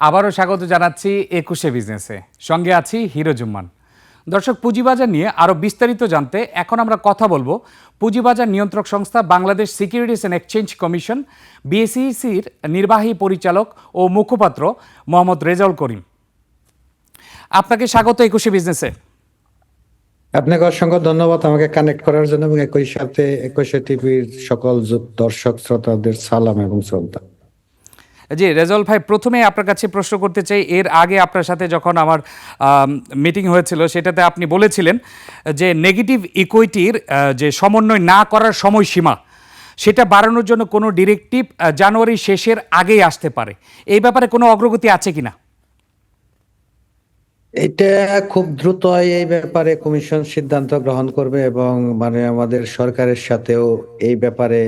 আবারও স্বাগত জানাচ্ছি একুশে বিজনেসে। সঙ্গে আছি হিরো জুম্মান। দর্শক, পুঁজিবাজার নিয়ে আরও বিস্তারিত জানতে এখন আমরা কথা বলব পুঁজিবাজার নিয়ন্ত্রক সংস্থা Bangladesh securities and exchange commission, বিএসইসির নির্বাহী পরিচালক ও মুখপাত্র মোহাম্মদ রেজাউল করিম। আপনাকে স্বাগত একুশে বিজনেসে। আপনাকে অসংখ্য ধন্যবাদ আমাকে কানেক্ট করার জন্য এবং একই সাথে একুশে টিভির সকল দর্শক, শ্রোতাদের সালাম এবং শ্রদ্ধা। জি রেজাউল ভাই প্রথমে আপনার কাছে প্রশ্ন করতে চাই, এর আগে আপনার সাথে যখন আমার মিটিং হয়েছিল, সেটাতে আপনি বলেছিলেন যে নেগেটিভ ইকুইটির যে সমন্বয় না করার সময়সীমা, সেটা বাড়ানোর জন্য কোনো ডিরেক্টিভ জানুয়ারি শেষের আগেই আসতে পারে। এই ব্যাপারে কোনো অগ্রগতি আছে কিনা? এটা খুব দ্রুত এই ব্যাপারে কমিশন সিদ্ধান্ত গ্রহণ করবে এবং মানে আমাদের সরকারের সাথেও এই ব্যাপারে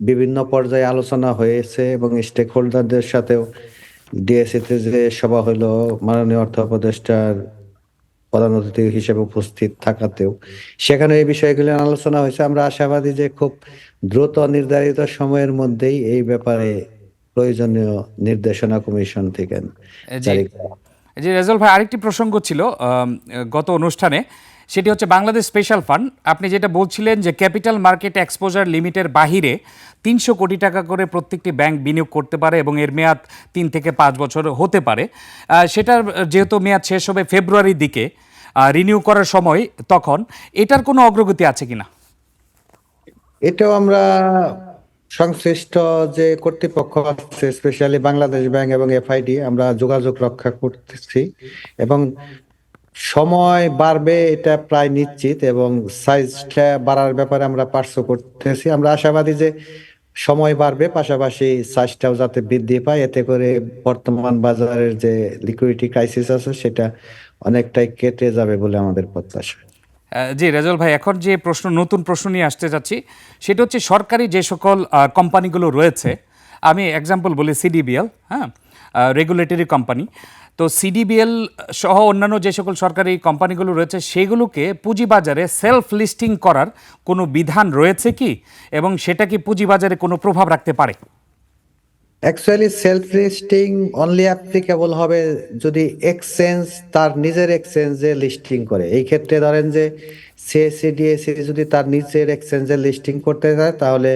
বিভিন্ন পর্যায়ে আলোচনা হয়েছে এবং স্টেক হোল্ডারদের সাথেও ডিএসসিতে যে সভা হলো মাননীয় অর্থ উপদেষ্টার প্রধান অতিথি হিসেবে উপস্থিত থাকাতেও সেখানে এই বিষয়গুলি আলোচনা হয়েছে। আমরা আশাবাদী যে খুব দ্রুত নির্ধারিত সময়ের মধ্যেই এই ব্যাপারে প্রয়োজনীয় নির্দেশনা কমিশন থেকে জি। রেজাউল ভাই আরেকটি প্রসঙ্গ ছিল গত অনুষ্ঠানে। সেটি হচ্ছে বাংলাদেশ স্পেশাল ফান্ড। আপনি যেটা বলছিলেন যে ক্যাপিটাল মার্কেট এক্সপোজার লিমিটের বাহিরে তিনশো কোটি টাকা করে প্রত্যেকটি ব্যাংক বিনিয়োগ করতে পারে এবং এর মেয়াদ তিন থেকে পাঁচ বছর হতে পারে। সেটার যেহেতু মেয়াদ শেষ হবে ফেব্রুয়ারির দিকে রিনিউ করার সময় তখন, এটার কোনো অগ্রগতি আছে কিনা? এটাও আমরা সংশ্লিষ্ট যে কর্তৃপক্ষ আছে স্পেশালি বাংলাদেশ ব্যাংক এবং এফআইডি, আমরা যোগাযোগ রক্ষা করতেছি এবং সময় বাড়বে, এটা প্রায় নিশ্চিত এবং সাইজটা বাড়ার ব্যাপারে আমরা পার্শ্ব করতেছি। আমরা আশাবাদী যে সময় বাড়বে, পাশাপাশি সাইজটাও যাতে বৃদ্ধি পায়, এতে করে বর্তমান বাজারের যে লিকুইডিটি ক্রাইসিস আছে, সেটা অনেকটাই কেটে যাবে বলে আমাদের প্রত্যাশা। জি, রেজাউল ভাই, এখন যে প্রশ্ন, নতুন প্রশ্ন নিয়ে আসতে যাচ্ছি, সেটা হচ্ছে সরকারি যে সকল কোম্পানিগুলো রয়েছে, আমি এক্সাম্পল বলি সিডিবিএল হ্যাঁ রেগুলেটরি কোম্পানি তো সিডিবিএল সহ অন্যান্য যে সকল সরকারি কোম্পানিগুলো রয়েছে, সেগুলোকে পুঁজিবাজারে সেলফ লিস্টিং করার কোনো বিধান রয়েছে কি? এবং সেটা কি পুঁজিবাজারে কোনো প্রভাব রাখতে পারে? Actually self listing only applicable হবে যদি এক্সচেঞ্জ তার নিজের এক্সচেঞ্জে লিস্টিং করে। এই ক্ষেত্রে ধরেন যে সিএসসি ডিএসসি যদি তার নিজের এক্সচেঞ্জে লিস্টিং করতে চায়, তাহলে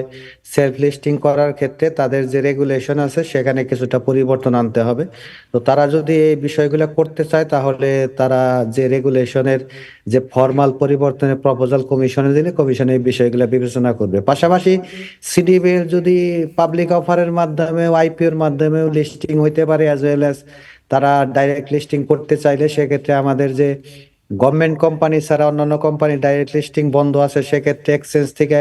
সেলফ লিস্টিং করার ক্ষেত্রে তাদের যে রেগুলেশন আছে, সেখানে কিছুটা পরিবর্তন আনতে হবে। তো তারা যদি এই বিষয়গুলো করতে চায়, তাহলে তারা যে রেগুলেশনের যে ফর্মাল পরিবর্তনের প্রপোজাল কমিশনে দিলে কমিশন এই বিষয়গুলো বিবেচনা করবে। পাশাপাশি সিডিবিএল যদি পাবলিক অফারের মাধ্যমে আইপিওর মাধ্যমেও লিস্টিং হইতে পারে অ্যাজ ওয়েল অ্যাজ তারা ডাইরেক্ট লিস্টিং করতে চাইলে, সেক্ষেত্রে আমাদের যে গভর্নমেন্ট কোম্পানি ছাড়া অন্যান্য কোম্পানি ডাইরেক্ট লিস্টিং বন্ধ আছে, সেক্ষেত্রে এক্সচেঞ্জ থেকে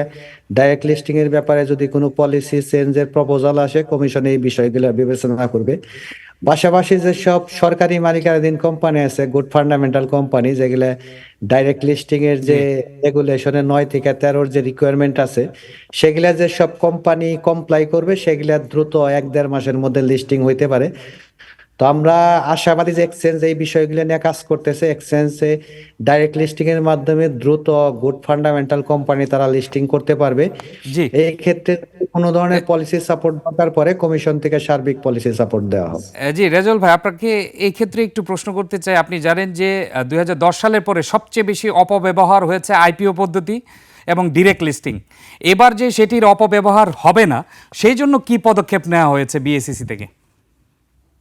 ডাইরেক্ট লিস্টিং এর ব্যাপারে যদি কোনো পলিসি চেঞ্জের প্রপোজাল আসে কমিশন এই বিষয়গুলো বিবেচনা করবে। পাশাপাশি যে সব সরকারি মালিকানাধীন কোম্পানি আছে গুড ফান্ডামেন্টাল কোম্পানি যেগুলা ডাইরেক্ট লিস্টিং এর যে রেগুলেশনের নয় থেকে তেরোর যে রিকোয়ারমেন্ট আছে, সেগুলা যে সব কোম্পানি কমপ্লাই করবে, সেগুলা দ্রুত এক দেড় মাসের মধ্যে লিস্টিং হইতে পারে। তো আমরা আশাবাদী যে এক্সচেঞ্জ এই বিষয়গুলো নিয়ে কাজ করতেছে। এক্সচেঞ্জে ডাইরেক্ট লিস্টিং এর মাধ্যমে দ্রুত গুড ফান্ডামেন্টাল কোম্পানি তারা লিস্টিং করতে পারবে। জি। এই ক্ষেত্রে কোনো ধরনের পলিসি সাপোর্ট দরকার পরে কমিশন থেকে সার্বিক পলিসি সাপোর্ট দেওয়া হবে জি রেজাউল ভাই আপনাকে এই ক্ষেত্রে একটু প্রশ্ন করতে চাই। আপনি জানেন যে দুই হাজার দশ সালের পরে সবচেয়ে বেশি অপব্যবহার হয়েছে আইপিও পদ্ধতি এবং ডিরেক্ট লিস্টিং এবার যে সেটির অপব্যবহার হবে না সেই জন্য কি পদক্ষেপ নেওয়া হয়েছে বিএসসিসি থেকে?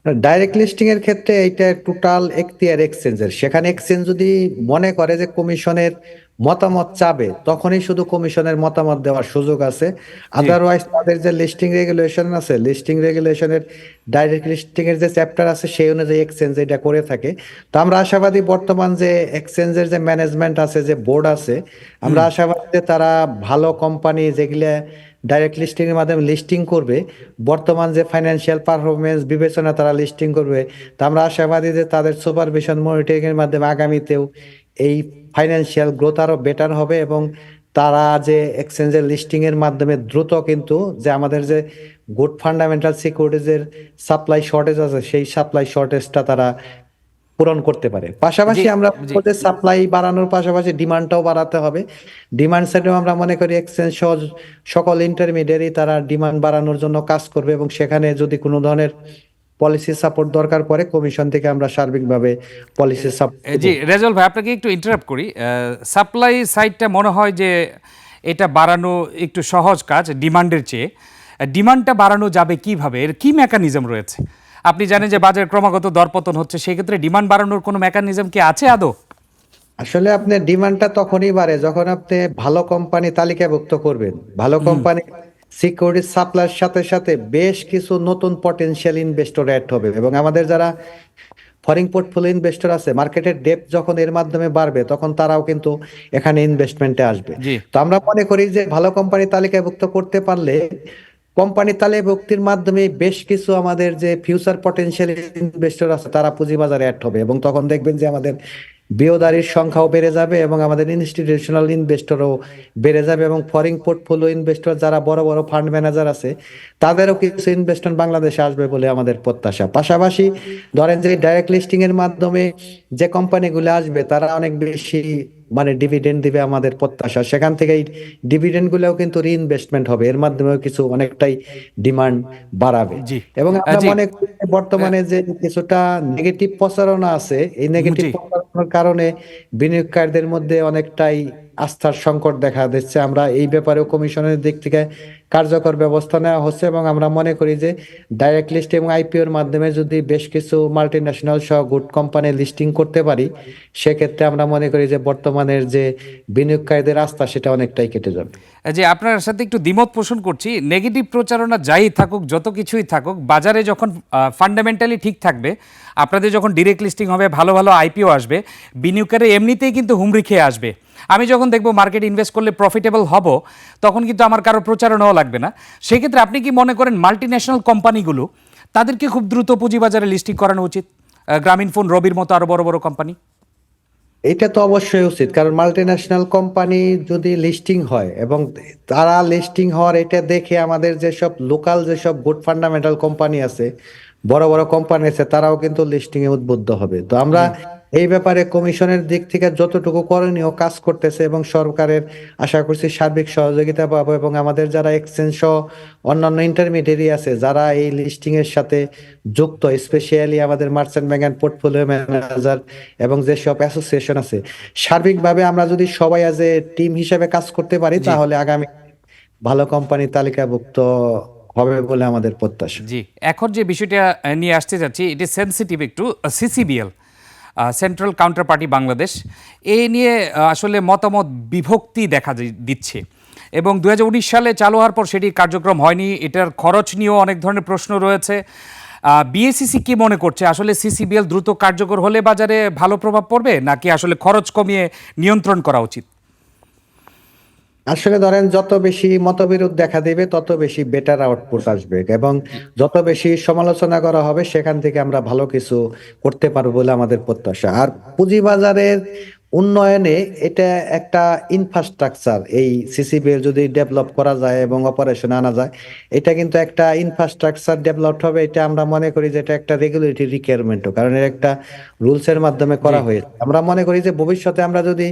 ডাইরেক্ট লিস্টিং এর ক্ষেত্রে এইটা টোটাল এখতিয়ার এক্সচেঞ্জের সেখানে এক্সচেঞ্জ যদি মনে করে যে কমিশনের মতামত চাবে তখনই শুধু কমিশনের মতামত দেওয়ার সুযোগ আছে। আদারওয়াইজ তাদের যে লিস্টিং রেগুলেশন আছে লিস্টিং রেগুলেশনের ডাইরেক্ট লিস্টিং এর যে চ্যাপ্টার আছে সেই অনুযায়ী এক্সচেঞ্জ এটা করে থাকে। তো আমরা আশাবাদী বর্তমান যে এক্সচেঞ্জের যে ম্যানেজমেন্ট আছে যে বোর্ড আছে আমরা আশাবাদী যে তারা ভালো কোম্পানি যেগুলা ডাইরেক্ট লিস্টিং এর মাধ্যমে লিস্টিং করবে। বর্তমান যে ফাইন্যান্সিয়াল পারফরমেন্স বিবেচনা তারা লিস্টিং করবে। তা আমরা আশাবাদী যে তাদের সুপারভিশন মনিটরিং এর মাধ্যমে আগামীতেও এই ফাইন্যান্সিয়াল গ্রোথ আরও বেটার হবে এবং তারা যে এক্সচেঞ্জের লিস্টিং এর মাধ্যমে দ্রুত কিন্তু যে আমাদের যে গুড ফান্ডামেন্টাল সিকিউরিটিজের সাপ্লাই শর্টেজ আছে, সেই সাপ্লাই শর্টেজটা তারা পূরণ করতে পারে। পাশাপাশি আমরা। সাপ্লাই বাড়ানোর পাশাপাশি ডিমান্ডটাও বাড়াতে হবে। ডিমান্ড সাইডেও আমরা মনে করি এক্সচেঞ্জ সহ সকল ইন্টারমিডিয়ারি তারা ডিমান্ড বাড়ানোর জন্য কাজ করবে এবং সেখানে যদি কোনো ধরনের পলিসি সাপোর্ট দরকার পড়ে কমিশন থেকে আমরা সার্বিকভাবে পলিসি সাপোর্ট জি রেজল ভাই আপনাকে একটু ইন্টারাপ্ট করি। সাপ্লাই সাইডটা মনে হয় যে এটা বাড়ানো একটু সহজ কাজ ডিমান্ডের চেয়ে। ডিমান্ডটা বাড়ানো যাবে কীভাবে? এর কি মেকানিজম রয়েছে? আপনি জানেন যে বাজার ক্রমাগত দরপতন হচ্ছে সেক্ষেত্রে ডিমান্ড বাড়ানোর কোনো মেকানিজম কি আছে আদৌ? আসলে আপনি ডিমান্ডটা তখনই বাড়ে যখন আপনি ভালো কোম্পানি তালিকাভুক্ত করবেন। ভালো কোম্পানি সিকিউরিটি সাপ্লাইয়ের সাথে সাথে বেশ কিছু নতুন পটেনশিয়াল ইনভেস্টর অ্যাড হবে এবং আমাদের যারা ফরেন পোর্টফোলিও ইনভেস্টর আছে মার্কেটের ডেপথ যখন এর মাধ্যমে বাড়বে তখন তারাও কিন্তু এখানে ইনভেস্টমেন্টে আসবে। তো আমরা মনে করি যে ভালো কোম্পানি তালিকাভুক্ত করতে পারলে কোম্পানি তালিকাভুক্তির মাধ্যমে বেশ কিছু আমাদের যে ফিউচার পটেনশিয়াল ইনভেস্টর আছে, তারা পুঁজিবাজারে অ্যাড হবে। এবং তখন দেখবেন যে আমাদের বিওদারির সংখ্যাও বেড়ে যাবে এবং আমাদের ইনস্টিটিউশনাল ইনভেস্টরও বেড়ে যাবে এবং ফরেন পোর্টফোলিও ইনভেস্টর যারা বড় বড় ফান্ড ম্যানেজার আছে, তাদেরও কিছু ইনভেস্টমেন্ট বাংলাদেশে আসবে বলে আমাদের প্রত্যাশা। পাশাপাশি ধরেন যে ডাইরেক্ট লিস্টিং এর মাধ্যমে যে কোম্পানিগুলো আসবে, তারা অনেক বেশি মানে ডিভিডেন্ড দিবে আমাদের প্রত্যাশা। সেখান থেকে এই ডিভিডেন্ড গুলাও কিন্তু রিইনভেস্টমেন্ট হবে। এর মাধ্যমেও কিছু অনেকটাই ডিমান্ড বাড়াবে। এবং আমরা মনে করি বর্তমানে যে কিছুটা নেগেটিভ প্রচারণা আছে এই নেগেটিভ প্রচারণার কারণে বিনিয়োগকারীদের মধ্যে অনেকটাই আস্থার সংকট দেখা দিচ্ছে। আমরা এই ব্যাপারেও কমিশনের দিক থেকে কার্যকর ব্যবস্থা নেওয়া হচ্ছে এবং আমরা মনে করি যে ডাইরেক্ট লিস্ট এবং আইপিওর মাধ্যমে যদি বেশ কিছু মাল্টি ন্যাশনাল সহ গুড কোম্পানি লিস্টিং করতে পারি, সেক্ষেত্রে আমরা মনে করি যে বর্তমানের যে বিনিয়োগকারীদের আস্থা সেটা অনেকটাই কেটে যাবে। যে আপনার সাথে একটু দ্বিমত পোষণ করছি নেগেটিভ প্রচারণা যাই থাকুক, যত কিছুই থাকুক, বাজারে যখন ফান্ডামেন্টালি ঠিক থাকবে, আপনাদের যখন ডিরেক্ট লিস্টিং হবে, ভালো ভালো আইপিও আসবে, বিনিয়োগকারী এমনিতেই কিন্তু হুমড়ি খেয়ে আসবে। আমি যখন দেখব মার্কেট ইনভেস্ট করলে প্রফিটেবল হব তখন কিন্তু আমার কারও প্রচারণাও লাগবে না। সেক্ষেত্রে আপনি কি মনে করেন মাল্টি ন্যাশনাল কোম্পানিগুলো তাদেরকে খুব দ্রুত পুঁজিবাজারে লিস্টিং করানো উচিত? গ্রামীণ ফোন রবির মতো আরও বড় বড় কোম্পানি এটা তো অবশ্যই উচিত কারণ মাল্টিন্যাশনাল কোম্পানি যদি লিস্টিং হয় এবং তারা লিস্টিং হওয়ার এটা দেখে আমাদের যেসব লোকাল যেসব গুড ফান্ডামেন্টাল কোম্পানি আছে বড় বড় কোম্পানি আছে তারাও কিন্তু লিস্টিং এ উদ্বুদ্ধ হবে। তো আমরা এই ব্যাপারে কমিশনের দিক থেকে যতটুকু করণীয় কাজ করতেছে এবং সরকারের আশা করছি সার্বিক সহযোগিতা পাবো এবং আমাদের যারা এক্সচেঞ্জ সহ অন্যান্য ইন্টারমিডিয়ারি আছে যারা এই লিস্টিং এর সাথে যুক্ত স্পেশালি আমাদের merchant bank and portfolio manager এবং যেসব অ্যাসোসিয়েশন আছে সার্বিকভাবে আমরা যদি সবাই আজ এ টিম হিসেবে কাজ করতে পারি তাহলে আগামী ভালো কোম্পানি তালিকাভুক্ত হবে বলে আমাদের প্রত্যাশা। জি এখন যে বিষয়টা নিয়ে আসতে যাচ্ছি এটি সেন্সিটিভ একটু CCBL central counter party Bangladesh. এই নিয়ে আসলে মতামত বিভক্তি দেখা দিচ্ছে। এবং দু হাজার উনিশ সালে চালু হওয়ার পর সেটি কার্যক্রম হয়নি। এটার খরচ নিয়েও অনেক ধরনের প্রশ্ন রয়েছে। বিএসিসি কি মনে করছে? আসলে সিসিবিএল দ্রুত কার্যকর হলে বাজারে ভালো প্রভাব পড়বে, নাকি আসলে খরচ কমিয়ে নিয়ন্ত্রণ করা উচিত? আসলে ধরেন যত বেশি মতবিরোধ দেখা দেবে, তত বেশি বেটার আউটপুট আসবে এবং যত বেশি সমালোচনা করা হবে, সেখান থেকে আমরা ভালো কিছু করতে পারব বলে আমাদের প্রত্যাশা। আর পুঁজিবাজারের উন্নয়নে এটা একটা ইনফ্রাস্ট্রাকচার এই সিসিবিএল যদি ডেভেলপ করা যায় এবং অপারেশন আনা যায় এটা কিন্তু একটা ইনফ্রাস্ট্রাকচার ডেভেলপ হবে এটা আমরা মনে করি যে এটা একটা রেগুলেটরি রিকোয়ারমেন্টও কারণ এর একটা রুলস এর মাধ্যমে করা হয়েছে। আমরা মনে করি যে ভবিষ্যতে আমরা যদি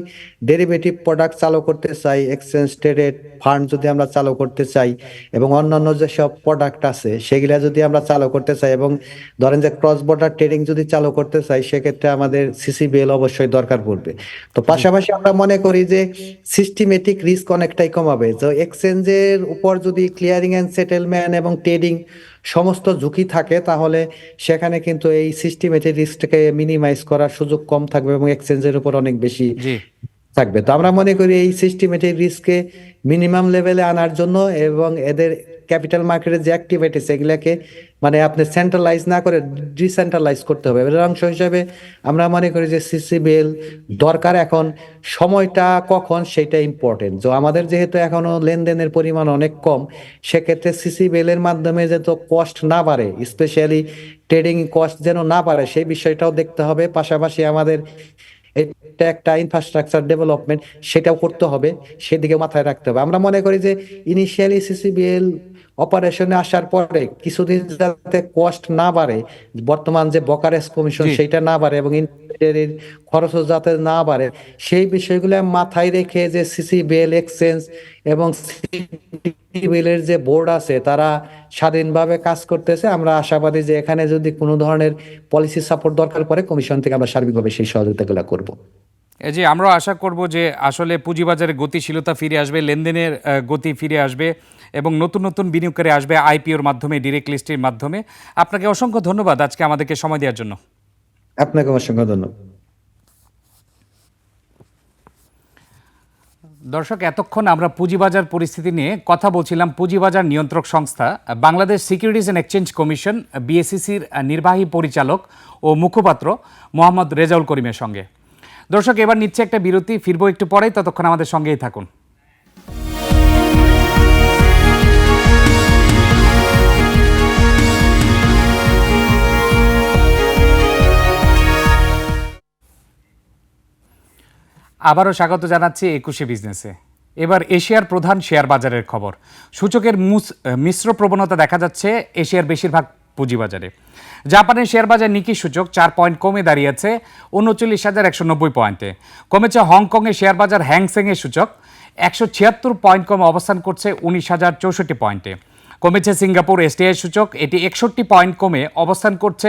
ডেরিভেটিভ প্রোডাক্ট চালু করতে চাই এক্সচেঞ্জ ট্রেডেড ফান্ড যদি আমরা চালু করতে চাই এবং অন্যান্য যেসব প্রোডাক্ট আছে সেগুলা যদি আমরা চালু করতে চাই এবং ধরেন যে ক্রস বর্ডার ট্রেডিং যদি চালু করতে চাই সেক্ষেত্রে আমাদের সিসিবিএল অবশ্যই দরকার পড়বে। তো পাশাপাশি আমরা মনে করি যে সিস্টেমেটিক রিস্ক অনেকটাই কমাবে। তো এক্সচেঞ্জের উপর যদি ক্লিয়ারিং এন্ড সেটেলমেন্ট এবং ট্রেডিং সমস্ত ঝুঁকি থাকে তাহলে সেখানে কিন্তু এই সিস্টেমেটিক রিস্কটাকে মিনিমাইজ করার সুযোগ কম থাকবে এবং এক্সচেঞ্জের উপর অনেক বেশি থাকবে। তো আমরা মনে করি এই সিস্টেমেটিক রিস্ককে মিনিমাম লেভেলে আনার জন্য এবং এদের ক্যাপিটাল মার্কেটের যে অ্যাক্টিভিটিস এগুলাকে মানে আপনি সেন্ট্রালাইজ না করে ডিসেন্ট্রালাইজ করতে হবে। এর অংশ হিসাবে আমরা মনে করি যে সিসিবিএল দরকার এখন। সময়টা কখন সেটা ইম্পর্টেন্ট তো আমাদের যেহেতু এখনও লেনদেনের পরিমাণ অনেক কম, সেক্ষেত্রে সিসিবিএল এর মাধ্যমে যে তো কস্ট না বাড়ে স্পেশালি ট্রেডিং কস্ট যেন না বাড়ে, সেই বিষয়টাও দেখতে হবে। পাশাপাশি আমাদের এটা একটা ইনফ্রাস্ট্রাকচার ডেভেলপমেন্ট সেটাও করতে হবে সেদিকে মাথায় রাখতে হবে। আমরা মনে করি যে ইনিশিয়ালি সিসিবিএল অপারেশনে আসার পরে কিছুদিন যাতে কস্ট না বাড়ে বর্তমান যে বকারেস কমিশন জি। সেইটা না বাড়ে এবং ইন্টারমিডিয়ারির খরচও যাতে না বাড়ে সেই বিষয়গুলো মাথায় রেখে যে সিসি বেল এক্সচেঞ্জ এবং বিলের যে বোর্ড আছে তারা স্বাধীনভাবে কাজ করতেছে আমরা আশাবাদী যে এখানে যদি কোনো ধরনের পলিসি সাপোর্ট দরকার পড়ে কমিশন থেকে আমরা সার্বিকভাবে সেই সহযোগিতাগুলো করব যে আমরা আশা করব যে আসলে পুঁজিবাজারে গতিশীলতা ফিরে আসবে লেনদেনের গতি ফিরে আসবে এবং নতুন নতুন বিনিয়োগকারী আসবে আইপিওর মাধ্যমে ডিরেক্ট লিস্টের মাধ্যমে। আপনাকে অসংখ্য ধন্যবাদ আজকে আমাদেরকে সময় দেওয়ার জন্য। আপনাকে অসংখ্য ধন্যবাদ। দর্শক এতক্ষণ আমরা পুঁজিবাজার পরিস্থিতি নিয়ে কথা বলছিলাম। পুঁজিবাজার নিয়ন্ত্রক সংস্থা Bangladesh securities and exchange commission বিএসসিসির নির্বাহী পরিচালক ও মুখপাত্র মোহাম্মদ রেজাউল করিমের সঙ্গে। দর্শক, এবার নিচ্ছে একটা বিরতি, ফিরবো একটু পরে ততক্ষণ আমাদের সঙ্গেই থাকুন। আবারও স্বাগত জানাচ্ছি একুশে বিজনেসে। এবার এশিয়ার প্রধান শেয়ার বাজারের খবর। সূচকের মিশ্র প্রবণতা দেখা যাচ্ছে, এশিয়ার বেশিরভাগ পুঁজিবাজারে। জাপানের শেয়ার বাজার নিকি সূচক চার পয়েন্ট কমে দাঁড়িয়েছে, উনচল্লিশ হাজার একশো নব্বই পয়েন্টে। কমেছে হংকংয়ের শেয়ার বাজার হ্যাংসেংয়ের সূচক, একশো ছিয়াত্তর পয়েন্ট কমে অবস্থান করছে উনিশ হাজার চৌষট্টি পয়েন্টে। কমেছে সিঙ্গাপুর এসটিআই সূচক, এটি একষট্টি পয়েন্ট কমে অবস্থান করছে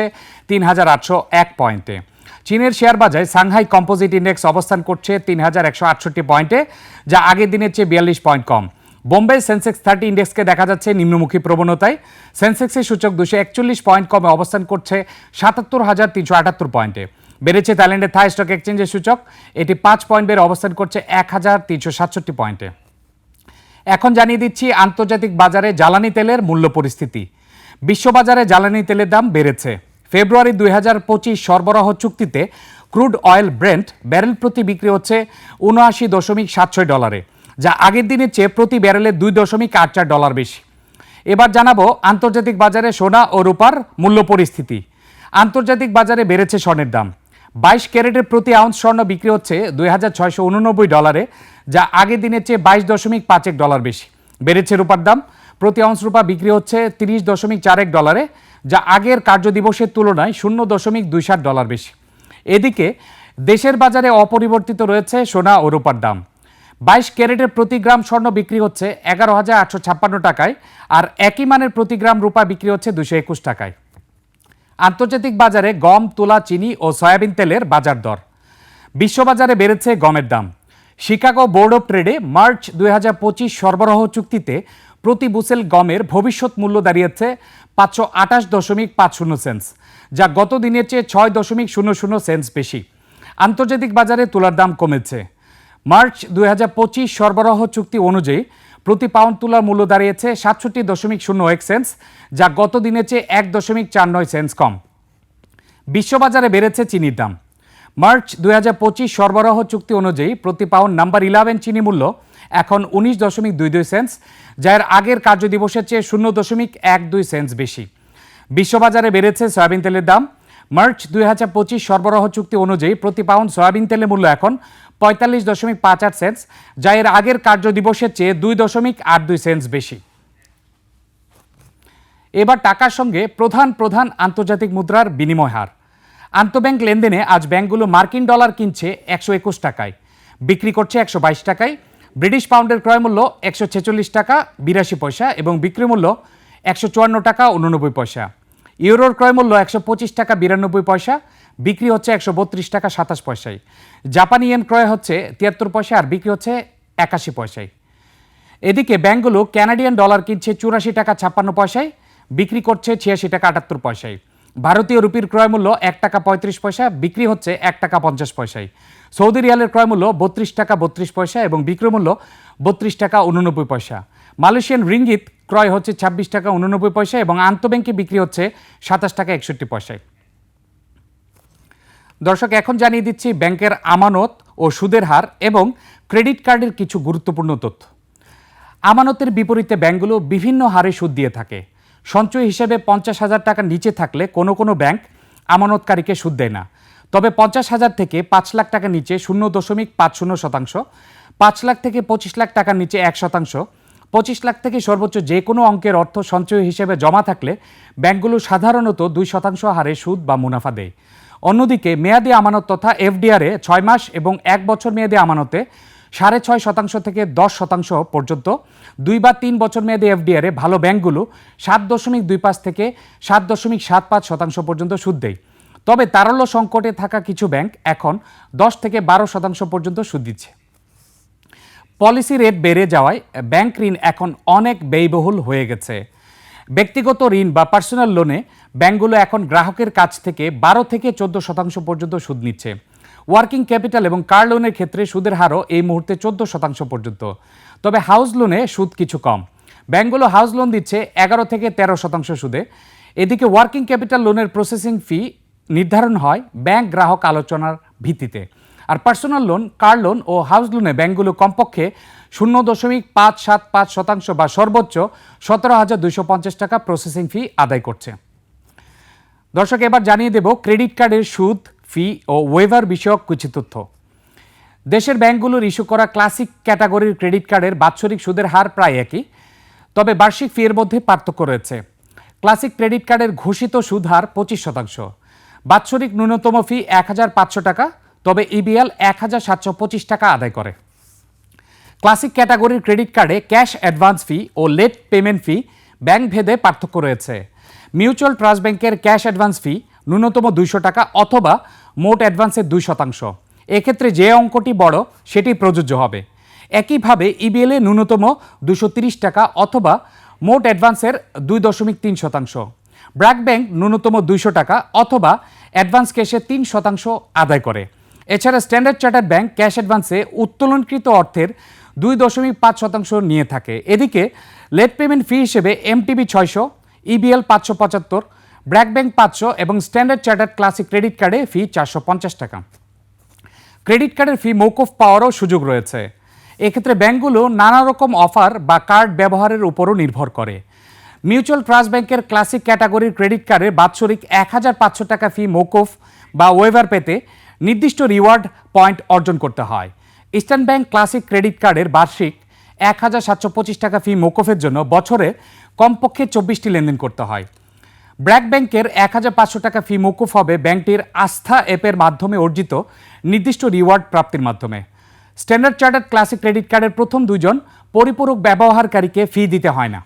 তিন হাজার আটশো এক পয়েন্টে। চীনের শেয়ার বাজারে সাংহাই কম্পোজিট ইন্ডেক্স অবস্থান করছে তিন হাজার একশো আটষট্টি পয়েন্টে, যা আগের দিনের চেয়ে বিয়াল্লিশ পয়েন্ট কম। বোম্বে সেন্সেক্স থার্টি ইন্ডেক্সকে দেখা যাচ্ছে নিম্নমুখী প্রবণতায়। সেন্সেক্সের সূচক দুশো একচল্লিশ পয়েন্ট কমে অবস্থান করছে সাতাত্তর হাজার তিনশো আটাত্তর পয়েন্টে। বেড়েছে থাইল্যান্ডের থাই স্টক এক্সচেঞ্জের সূচক। এটি পাঁচ পয়েন্ট বেড়ে অবস্থান করছে এক হাজার তিনশো সাতষট্টি পয়েন্টে। এখন জানিয়ে দিচ্ছি, আন্তর্জাতিক বাজারে জ্বালানি তেলের মূল্য পরিস্থিতি। বিশ্ববাজারে জ্বালানি তেলের দাম বেড়েছে। ফেব্রুয়ারি দুই হাজার পঁচিশ সরবরাহ চুক্তিতে ক্রুড অয়েল ব্রেন্ট ব্যারেল প্রতি বিক্রি হচ্ছে উনআশি দশমিক সাত ছয় ডলারে। যা আগের দিনের চেয়ে প্রতি ব্যারেলে দুই দশমিক আট চার ডলার বেশি। এবার জানাব আন্তর্জাতিক বাজারে সোনা ও রূপার মূল্য পরিস্থিতি। আন্তর্জাতিক বাজারে বেড়েছে স্বর্ণের দাম। বাইশ ক্যারেটের প্রতি আউন্স স্বর্ণ বিক্রি হচ্ছে দুই হাজার ছয়শো উননব্বই ডলারে, যা আগের দিনের চেয়ে বাইশ দশমিক পাঁচ এক ডলার বেশি। বেড়েছে রূপার দাম। প্রতি আউন্স রূপা বিক্রি হচ্ছে তিরিশ দশমিক চার এক ডলারে, যা আগের কার্যদিবসের তুলনায় শূন্য দশমিক দুই সাত ডলার বেশি। এদিকে দেশের বাজারে অপরিবর্তিত রয়েছে সোনা ও রূপার দাম। বাইশ ক্যারেটের প্রতি গ্রাম স্বর্ণ বিক্রি হচ্ছে এগারো হাজার আটশো ছাপ্পান্ন টাকায়, আর একই মানের প্রতি গ্রাম রূপা বিক্রি হচ্ছে দুশো একুশ টাকায়। আন্তর্জাতিক বাজারে গম, তুলা, চিনি ও সয়াবিন তেলের বাজার দর। বিশ্ববাজারে বেড়েছে গমের দাম। শিকাগো বোর্ড অফ ট্রেডে মার্চ দুই হাজার পঁচিশ সরবরাহ চুক্তিতে প্রতি বুসেল গমের ভবিষ্যৎ মূল্য দাঁড়িয়েছে পাঁচশো আঠাশ দশমিক পাঁচ শূন্য সেন্স যা গত দিনের চেয়ে ছয় দশমিক শূন্য শূন্য সেন্স বেশি। আন্তর্জাতিক বাজারে তুলার দাম কমেছে। মার্চ দুই হাজার পঁচিশ সরবরাহ চুক্তি অনুযায়ী প্রতি পাউন্ড তুলার মূল্য দাঁড়িয়েছে সাতষট্টি দশমিক শূন্য এক সেন্স যা গত দিনের চেয়ে এক দশমিক চার নয় সেন্স কম। বিশ্ববাজারে বেড়েছে চিনির দাম। মার্চ দুই হাজার পঁচিশ সরবরাহ চুক্তি অনুযায়ী প্রতি পাউন্ড নাম্বার ইলেভেন চিনি মূল্য এখন উনিশ দশমিক দুই দুই সেন্স যার আগের কার্যদিবসের চেয়ে শূন্য দশমিক এক দুই সেন্স বেশি। বিশ্ববাজারে বেড়েছে সয়াবিন তেলের দাম। মার্চ দুই হাজার পঁচিশ সরবরাহ চুক্তি অনুযায়ী প্রতি পাউন্ড সয়াবিন তেলের মূল্য এখন পঁয়তাল্লিশ দশমিক পাঁচ আট সেন্স যা এর আগের কার্য দিবসের চেয়ে দুই দশমিক আট দুই সেন্স বেশি। এবার টাকার সঙ্গে প্রধান প্রধান আন্তর্জাতিক মুদ্রার বিনিময় হার। আন্তঃব্যাংক লেনদেনে আজ ব্যাংকগুলো মার্কিন ডলার কিনছে একশো একুশ টাকায়, বিক্রি করছে একশো বাইশ টাকায়, ব্রিটিশ পাউন্ডের ক্রয় মূল্য একশো ছেচল্লিশ টাকা, বিরাশি পয়সা এবং বিক্রি মূল্য একশো চুয়ান্ন টাকা উননব্বই পয়সা। ইউরোর ক্রয় মূল্য একশো পঁচিশ টাকা, বিরানব্বই পয়সা বিক্রি হচ্ছে একশো বত্রিশ টাকা সাতাশ পয়সায়। জাপানি ইয়েন ক্রয় হচ্ছে তিয়াত্তর পয়সা আর বিক্রি হচ্ছে একাশি পয়সায়। এদিকে ব্যাংকগুলো ক্যানাডিয়ান ডলার কিনছে চুরাশি টাকা ছাপ্পান্ন পয়সায়, বিক্রি করছে ছিয়াশি টাকা আটাত্তর পয়সায়। ভারতীয় রুপির ক্রয় মূল্য এক টাকা পঁয়ত্রিশ পয়সা, বিক্রি হচ্ছে এক টাকা পঞ্চাশ পয়সায়। সৌদি রিয়ালের ক্রয় মূল্য বত্রিশ টাকা বত্রিশ পয়সা এবং বিক্রয় মূল্য বত্রিশ টাকা উননব্বই পয়সা। মালয়েশিয়ান রিঙ্গিত ক্রয় হচ্ছে ছাব্বিশ টাকা উননব্বই পয়সা এবং আন্তঃব্যাংকে বিক্রি হচ্ছে সাতাশ টাকা একষট্টি পয়সায়। দর্শক, এখন জানিয়ে দিচ্ছি ব্যাংকের আমানত ও সুদের হার এবং ক্রেডিট কার্ডের কিছু গুরুত্বপূর্ণ তথ্য। আমানতের বিপরীতে ব্যাংকগুলো বিভিন্ন হারে সুদ দিয়ে থাকে। সঞ্চয় হিসেবে পঞ্চাশ হাজার টাকার নিচে থাকলে কোনো কোনো ব্যাংক আমানতকারীকে সুদ দেয় না। তবে পঞ্চাশ হাজার থেকে পাঁচ লাখ টাকার নিচে শূন্য দশমিক পাঁচ শূন্য শতাংশ, পাঁচ লাখ থেকে পঁচিশ লাখ টাকার নিচে এক শতাংশ, পঁচিশ লাখ থেকে সর্বোচ্চ যে কোনো অঙ্কের অর্থ সঞ্চয় হিসেবে জমা থাকলে ব্যাংকগুলো সাধারণত দুই শতাংশ হারে সুদ বা মুনাফা দেয়। অন্যদিকে মেয়াদি আমানত তথা এফডিআরে ছয় মাস এবং এক বছর মেয়াদি আমানতে সাড়ে ছয় শতাংশ থেকে দশ শতাংশ পর্যন্ত, দুই বা তিন বছর মেয়াদি এফডিআরে ভালো ব্যাংকগুলো সাত দশমিক দুই পাঁচ থেকে সাত দশমিক সাত পাঁচ শতাংশ পর্যন্ত সুদ দেয়। তবে তারল্য সংকটে থাকা কিছু ব্যাংক এখন দশ থেকে বারো শতাংশ পর্যন্ত সুদ দিচ্ছে। পলিসি রেট বেড়ে যাওয়ায় ব্যাংক ঋণ এখন অনেক ব্যয়বহুল হয়ে গেছে। ব্যক্তিগত ঋণ বা পার্সোনাল লোনে ব্যাংকগুলো এখন গ্রাহকের কাছ থেকে বারো থেকে চোদ্দ শতাংশ পর্যন্ত সুদ নিচ্ছে। ওয়ার্কিং ক্যাপিটাল এবং কার লোনের ক্ষেত্রে সুদের হারও এই মুহূর্তে চোদ্দ শতাংশ পর্যন্ত। তবে হাউস লোনে সুদ কিছু কম। ব্যাংকগুলো হাউস লোন দিচ্ছে এগারো থেকে তেরো শতাংশ সুদে। এদিকে ওয়ার্কিং ক্যাপিটাল লোনের প্রসেসিং ফি নির্ধারণ হয় ব্যাংক গ্রাহক আলোচনার ভিত্তিতে। আর পার্সোনাল লোন কার লোন ও হাউস লোনে ব্যাংকগুলো কমপক্ষে শূন্য দশমিক পাঁচ সাত পাঁচ শতাংশ বা সর্বোচ্চ সতেরো হাজার দুইশো পঞ্চাশ টাকা প্রসেসিং ফি আদায় করছে। দর্শক, এবার জানিয়ে দেব ক্রেডিট কার্ডের সুদ ফি ও ওয়েভার বিষয়ক কিছু তথ্য। দেশের ব্যাংকগুলোর ইস্যু করা ক্লাসিক ক্যাটাগরির ক্রেডিট কার্ডের বাৎসরিক সুদের হার প্রায় একই, তবে বার্ষিক ফি এর মধ্যে পার্থক্য রয়েছে। ক্লাসিক ক্রেডিট কার্ডের ঘোষিত সুদ হার পঁচিশ শতাংশ, বাৎসরিক ন্যূনতম ফি এক হাজার পাঁচশো টাকা, তবে ইবিএল এক হাজার সাতশো পঁচিশ টাকা আদায় করে। ক্লাসিক ক্যাটাগরির ক্রেডিট কার্ডে ক্যাশ অ্যাডভান্স ফি ও লেট পেমেন্ট ফি ব্যাংক ভেদে পার্থক্য রয়েছে। মিউচুয়াল ট্রাস্ট ব্যাংকের ক্যাশ অ্যাডভান্স ফি ন্যূনতম দুইশো টাকা অথবা মোট অ্যাডভান্সের দুই শতাংশ। এক্ষেত্রে যে অঙ্কটি বড়, সেটি প্রযোজ্য হবে। একইভাবে ইবিএলে ন্যূনতম দুশো টাকা অথবা মোট অ্যাডভান্সের দুই দশমিক তিন শতাংশ। ব্র্যাক ব্যাংক ন্যূনতম দুইশো টাকা অথবা অ্যাডভান্স ক্যাশে তিন শতাংশ আদায় করে। এছাড়া স্ট্যান্ডার্ড চার্টার্ড ব্যাংক ক্যাশ অ্যাডভান্সে উত্তোলনকৃত অর্থের দুই দশমিক পাঁচ শতাংশ নিয়ে থাকে। এদিকে লেট পেমেন্ট ফি হিসেবে এমটিবি ছয়শো ইবিএল পাঁচশো পঁচাত্তর ব্র্যাক ব্যাংক পাঁচশো এবং স্ট্যান্ডার্ড চার্টার্ড ক্লাসিক ক্রেডিট কার্ডে ফি চারশো পঞ্চাশ টাকা। ক্রেডিট কার্ডের ফি মৌকুফ পাওয়ারও সুযোগ রয়েছে। এক্ষেত্রে ব্যাংকগুলো নানা রকম অফার বা কার্ড ব্যবহারের উপরও নির্ভর করে। মিউচুয়াল ট্রাস্ট ব্যাংকের ক্লাসিক ক্যাটাগরির ক্রেডিট কার্ডে বাৎসরিক এক হাজার পাঁচশো টাকা ফি মৌকুফ বা ওয়েভার পেতে নির্দিষ্ট রিওয়ার্ড পয়েন্ট অর্জন করতে হয়। ইস্টার্ন ব্যাংক ক্লাসিক ক্রেডিট কার্ডের বার্ষিক এক হাজার সাতশো পঁচিশ টাকা ফি মৌকুফের জন্য বছরে কমপক্ষে চব্বিশটি লেনদেন করতে হয়। ব্র্যাক ব্যাংকের এক হাজার পাঁচশো টাকা ফি মৌকুফ হবে ব্যাংকটির আস্থা অ্যাপের মাধ্যমে অর্জিত নির্দিষ্ট রিওয়ার্ড প্রাপ্তির মাধ্যমে। স্ট্যান্ডার্ড চার্টার্ড ক্লাসিক ক্রেডিট কার্ডের প্রথম দুজন পরিপূরক ব্যবহারকারীকে ফি দিতে হয় না।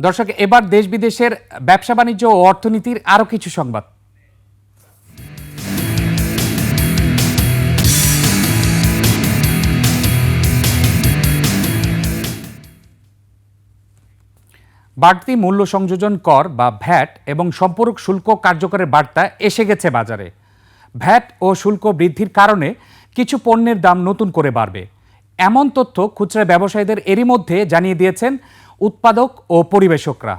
দর্শক, এবার দেশ বিদেশের ব্যবসা বাণিজ্য ও অর্থনীতির আরও কিছু সংবাদ। বাড়তি মূল্য সংযোজন কর বা ভ্যাট এবং সম্পূরক শুল্ক কার্যকরের বার্তা এসে গেছে বাজারে। ভ্যাট ও শুল্ক বৃদ্ধির কারণে কিছু পণ্যের দাম নতুন করে বাড়বে। এমন তথ্য খুচরা ব্যবসায়ীদের এরই মধ্যে জানিয়ে দিয়েছেন উৎপাদক ও পরিবেশকরা।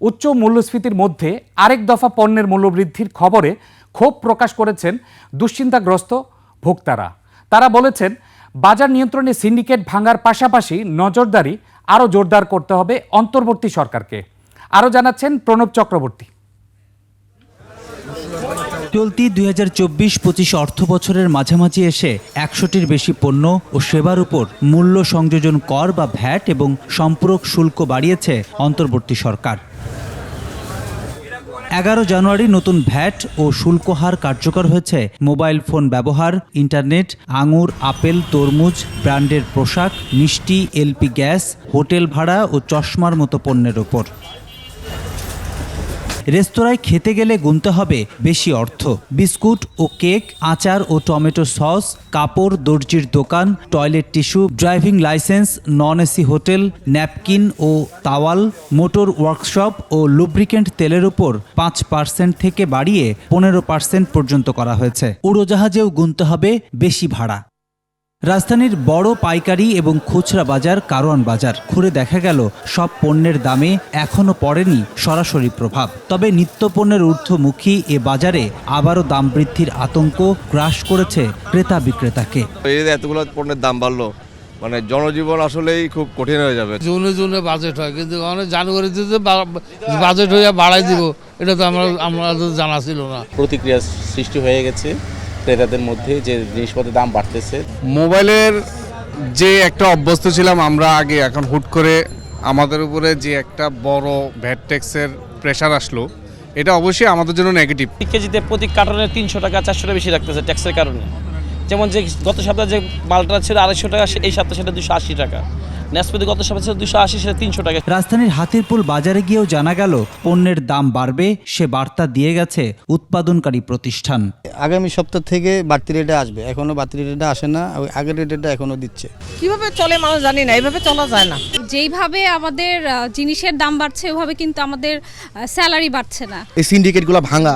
উচ্চ মূল্যস্ফীতির মধ্যে আরেক দফা পণ্যের মূল্যবৃদ্ধির খবরে ক্ষোভ প্রকাশ করেছেন দুশ্চিন্তাগ্রস্ত ভোক্তারা। তারা বলেছেন, বাজার নিয়ন্ত্রণে সিন্ডিকেট ভাঙার পাশাপাশি নজরদারি আরও জোরদার করতে হবে অন্তর্বর্তী সরকারকে। আরও জানাচ্ছেন প্রণব চক্রবর্তী। চলতি দুই হাজার চব্বিশ পঁচিশ অর্থ বছরের মাঝামাঝি এসে একশোটির বেশি পণ্য ও সেবার উপর মূল্য সংযোজন কর বা ভ্যাট এবং সম্পূরক শুল্ক বাড়িয়েছে অন্তর্বর্তী সরকার। এগারো জানুয়ারি নতুন ভ্যাট ও শুল্ক হার কার্যকর হয়েছে। মোবাইল ফোন ব্যবহার, ইন্টারনেট, আঙুর, আপেল, তরমুজ, ব্র্যান্ডের পোশাক, মিষ্টি, এলপি গ্যাস, হোটেল ভাড়া ও চশমার মতো পণ্যের ওপর। রেস্তোরাঁয় খেতে গেলে গুনতে হবে বেশি অর্থ। বিস্কুট ও কেক, আচার ও টমেটো সস, কাপড়, দর্জির দোকান, toilet tissue, driving licence non AC hotel, napkin ও তাওয়াল, মোটর ওয়ার্কশপ ও লুব্রিকেন্ট তেলের উপর পাঁচ পার্সেন্ট থেকে বাড়িয়ে পনেরো পার্সেন্ট পর্যন্ত করা হয়েছে। উড়োজাহাজেও গুনতে হবে বেশি ভাড়া। রাজধানীর বড় পাইকারি এবং খুচরা বাজার কারওয়ান বাজার ঘুরে দেখা গেল সব পণ্যের দামে এখনও পড়েনি সরাসরি প্রভাব। তবে নিত্যপণ্যের ঊর্ধ্বমুখী এ বাজারে আবারও দাম বৃদ্ধির আতঙ্ক গ্রাস করেছে ক্রেতা বিক্রেতাকে। এই এতগুলো পণ্যের দাম বাড়লো মানে জনজীবন আসলেই খুব কঠিন হয়ে যাবে। জুনে জুনে বাজেট হয় কিন্তু অনেক জানুয়ারিতে যে বা- বাজেট হয়ে বাড়াই দিব এটা তো আমরা আমাদের জানা ছিল না। প্রতিক্রিয়া সৃষ্টি হয়ে গেছে। ক্রেতাদের মধ্যে যে জিনিসপত্রের দাম বাড়তেছে। মোবাইলের যে একটা অভ্যস্ত ছিলাম আমরা আগে এখন হুট করে আমাদের উপরে যে একটা বড় ভ্যাট ট্যাক্সের প্রেশার আসলো এটা অবশ্যই আমাদের জন্য নেগেটিভ কেজিতে প্রতি কার্টনে তিনশো টাকা চারশো টাকা বেশি রাখতেছে ট্যাক্সের কারণে। যেমন যে গত সপ্তাহে যে মালটা ছিল আড়াইশো টাকা এই সপ্তাহে সেটা দুশো আশি টাকা। নেসপাতি গত সপ্তাহে ছিল দুশো আশি সেটা তিনশো টাকা। রাজধানীর হাতিরপুল বাজারে গিয়েও জানা গেল পণ্যের দাম বাড়বে সে বার্তা দিয়ে গেছে উৎপাদনকারী প্রতিষ্ঠান। আগামী সপ্তাহ থেকে বাড়তি রেটে আসবে। এখনও বাড়তি রেটে আসে না ওই আগের রেটেটা এখনও দিচ্ছে। কীভাবে চলে মানুষ জানি না এইভাবে চলা যায় না। যেইভাবে আমাদের জিনিসের দাম বাড়ছে ওভাবে কিন্তু আমাদের স্যালারি বাড়ছে না। এই সিন্ডিকেটগুলো ভাঙা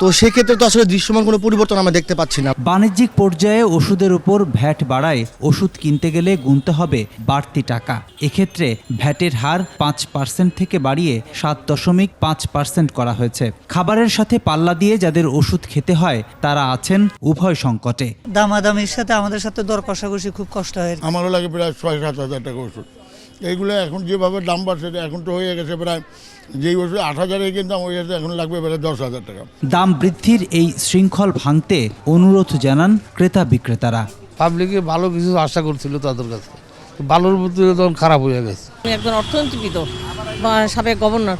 তো সেক্ষেত্রে তো আসলে দৃশ্যমান কোনো পরিবর্তন আমরা দেখতে পাচ্ছি না। বাণিজ্যিক পর্যায়ে ওষুধের উপর ভ্যাট বাড়ায় ওষুধ কিনতে গেলে গুনতে হবে বাড়তি টাকা। এক্ষেত্রে ভ্যাটের হার পাঁচ পার্সেন্ট থেকে বাড়িয়ে সাত দশমিক পাঁচ পার্সেন্ট করা হয়েছে। খাবারের সাথে পাল্লা দিয়ে যাদের ওষুধ খেতে হয় তারা আছেন উভয় সংকটে। দামাদামির সাথে আমাদের সাথে দর কষাকষি খুব কষ্ট হয়। আমারও লাগে প্রায় ছয় সাত হাজার টাকা ওষুধ। এইগুলো এখন যেভাবে দাম বাড়ছে এখন তো হয়ে গেছে প্রায় যেই ওষুধ আট হাজারে কিনতাম ওই এখন লাগবে প্রায় দশ হাজার টাকা। দাম বৃদ্ধির এই শৃঙ্খল ভাঙতে অনুরোধ জানান ক্রেতা বিক্রেতারা। পাবলিকে ভালো কিছু আশা করছিল তাদের কাছে। ভালোর প্রতি তখন খারাপ হয়ে গেছে। উনি একজন অর্থনীতিবিদ বা সাবেক গভর্নর।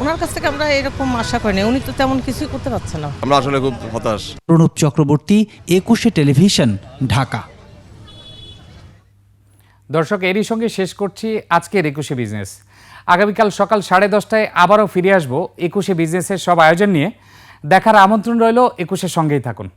ওনার কাছ থেকে আমরা এরকম আশা করি না। উনি তো তেমন কিছুই করতে পারছে না। আমরা আসলে খুব হতাশ। প্রণব চক্রবর্তী একুশে টেলিভিশন ঢাকা। দর্শক এরই সঙ্গে শেষ করছি আজকের একুশে বিজনেস। আগামীকাল সকাল সাড়ে দশটায় আবারও ফিরে আসব একুশে বিজনেসের সব আয়োজন নিয়ে। দেখার আমন্ত্রণ রইল একুশের সঙ্গেই থাকুন।